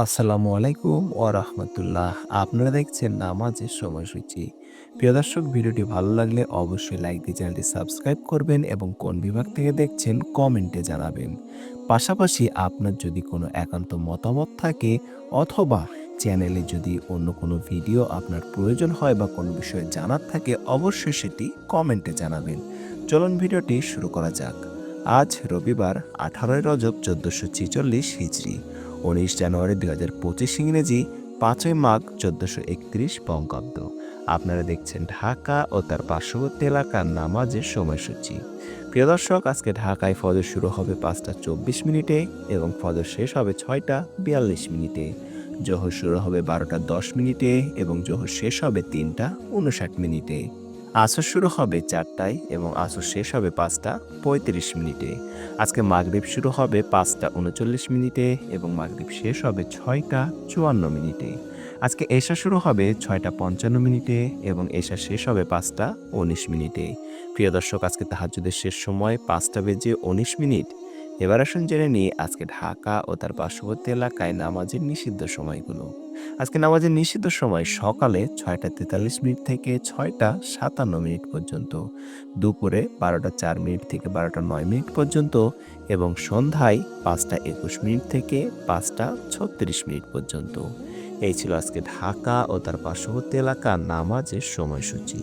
আসসালামু আলাইকুম ও রাহমাতুল্লাহ। আপনারা দেখছেন নামাজের সময়সূচি। প্রিয় দর্শক, ভিডিওটি ভালো লাগলে অবশ্যই লাইক দিয়ে চ্যানেলটি সাবস্ক্রাইব করবেন এবং কোন বিভাগ থেকে দেখছেন কমেন্টে জানাবেন। পাশাপাশি আপনার যদি কোনো একান্ত মতামত থাকে অথবা চ্যানেলে যদি অন্য কোনো ভিডিও আপনার প্রয়োজন হয় বা কোনো বিষয়ে জানার থাকে, অবশ্যই সেটি কমেন্টে জানাবেন। চলুন ভিডিওটি শুরু করা যাক। আজ রবিবার আঠারোই রজব চোদ্দোশো ছিচল্লিশ হিজড়ি। উনিশ জানুয়ারি দুই হাজার পঁচিশ ইংরেজি পাঁচই মাঘ চোদ্দোশো একত্রিশ বঙ্গাব্দ। আপনারা দেখছেন ঢাকা ও তার পার্শ্ববর্তী এলাকার নামাজের সময়সূচি। প্রিয় দর্শক, আজকে ঢাকায় ফজর শুরু হবে পাঁচটা চব্বিশ মিনিটে এবং ফজর শেষ হবে ছয়টা বিয়াল্লিশ মিনিটে। জোহর শুরু হবে বারোটা দশ মিনিটে এবং জোহর শেষ হবে তিনটা উনষাট মিনিটে। আসর শুরু হবে চারটায় এবং আসর শেষ হবে পাঁচটা পঁয়ত্রিশ মিনিটে। আজকে মাগরীব শুরু হবে পাঁচটা উনচল্লিশ মিনিটে এবং মাগরীব শেষ হবে ছয়টা চুয়ান্ন মিনিটে। আজকে এশা শুরু হবে ছয়টা পঞ্চান্ন মিনিটে এবং এশা শেষ হবে পাঁচটা উনিশ মিনিটে। প্রিয় দর্শক, আজকে তাহাজুদের শেষ সময় পাঁচটা বেজে উনিশ মিনিট। এবার আসুন জেনে নিই আজকে ঢাকা ও তার পার্শ্ববর্তী এলাকায় নামাজের নিষিদ্ধ সময়গুলো। আজকে নামাজের নিষিদ্ধ সময় সকালে ছয়টা তেতাল্লিশ মিনিট থেকে ছয়টা সাতান্ন মিনিট পর্যন্ত, দুপুরে বারোটা চার মিনিট থেকে বারোটা নয় মিনিট পর্যন্ত এবং সন্ধ্যায় পাঁচটা একুশ মিনিট থেকে পাঁচটা ছত্রিশ মিনিট পর্যন্ত। এই ছিল আজকে ঢাকা ও তার পার্শ্ববর্তী এলাকার নামাজের সময়সূচি।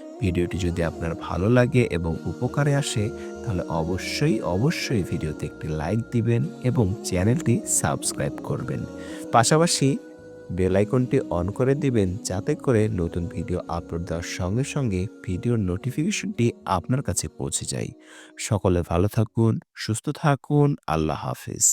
ভিডিওটি যদি আপনার ভালো লাগে এবং উপকারে আসে, তাহলে অবশ্যই অবশ্যই ভিডিওতে একটি লাইক দিবেন এবং চ্যানেলটি সাবস্ক্রাইব করবেন। পাশাপাশি বেল আইকনটি অন করে দিবেন যাতে করে নতুন ভিডিও আপলোড দেওয়ার সঙ্গে সঙ্গে ভিডিওর নোটিফিকেশনটি আপনার কাছে পৌঁছে যায়। সকলে ভালো থাকুন, সুস্থ থাকুন, আল্লাহ হাফিজ।